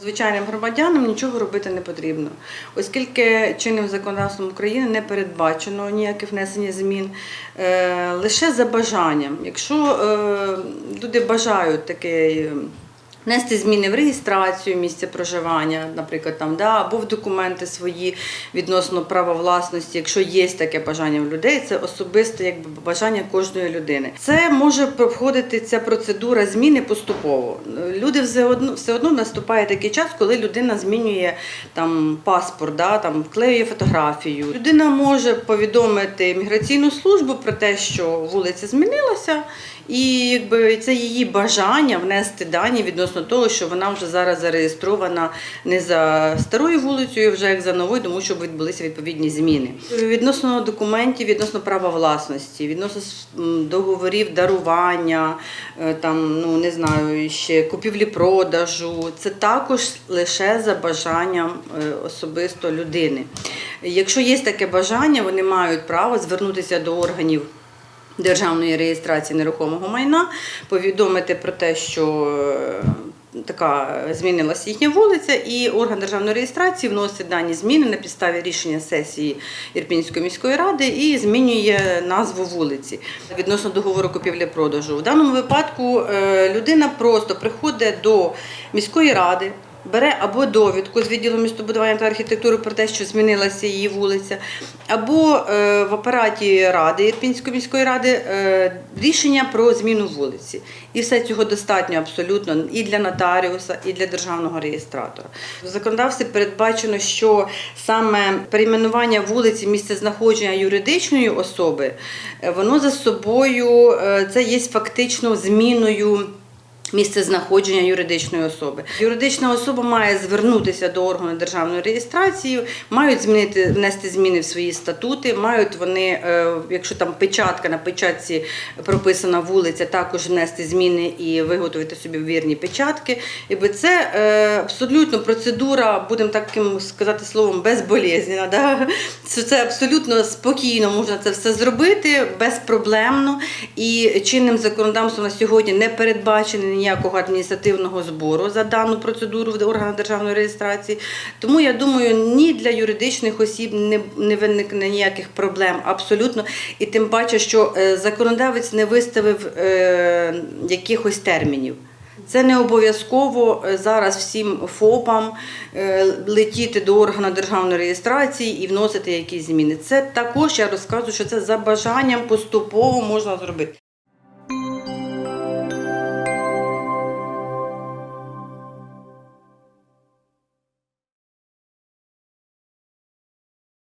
Звичайним громадянам нічого робити не потрібно, оскільки чинним законодавством України не передбачено ніяких внесення змін е, лише за бажанням. Якщо е, люди бажають таке. Внести зміни в реєстрацію місця проживання, наприклад, там да або в документи свої відносно права власності, якщо є таке бажання в людей, це особисте якби бажання кожної людини. Це може проходити ця процедура зміни поступово. Люди все одно все одно наступає такий час, коли людина змінює там паспорт, да там вклеює фотографію. Людина може повідомити міграційну службу про те, що вулиця змінилася. І якби це її бажання внести дані відносно того, що вона вже зараз зареєстрована не за старою вулицею, вже як за новою, тому що відбулися відповідні зміни. Відносно документів, відносно права власності, відносно договорів дарування, е, там ну не знаю, ще купівлі-продажу. Це також лише за бажанням е, особисто людини. Якщо є таке бажання, вони мають право звернутися до органів. Державної реєстрації нерухомого майна повідомити про те, що е, така змінилася їхня вулиця, і орган державної реєстрації вносить дані зміни на підставі рішення сесії Ірпінської міської ради і змінює назву вулиці відносно договору купівлі-продажу. В даному випадку е, людина просто приходить до міської ради. Бере або довідку з відділу містобудування та архітектури про те, що змінилася її вулиця, або е, в апараті ради Ірпінської міської ради е, рішення про зміну вулиці. І все цього достатньо абсолютно і для нотаріуса, і для державного реєстратора. В законодавстві передбачено, що саме перейменування вулиці, місцезнаходження юридичної особи, е, воно за собою це є фактично зміною. Місце знаходження юридичної особи. Юридична особа має звернутися до органу державної реєстрації, мають змінити внести зміни в свої статути. Мають вони, е, якщо там печатка на печатці прописана вулиця, також внести зміни і виготовити собі вірні печатки. Якби це е, абсолютно процедура, будемо таким сказати словом, безболезненна. Да? Це, абсолютно спокійно можна це все зробити безпроблемно. І чинним законодавством на сьогодні не передбачений ніякого адміністративного збору за дану процедуру в органах державної реєстрації. Тому я думаю, ні для юридичних осіб не, не виникне ніяких проблем абсолютно. І тим паче, що е, законодавець не виставив е, якихось термінів. Це не обов'язково е, зараз всім ФОПам е, летіти до органу державної реєстрації і вносити якісь зміни. Це також я розказую, що це за бажанням поступово можна зробити.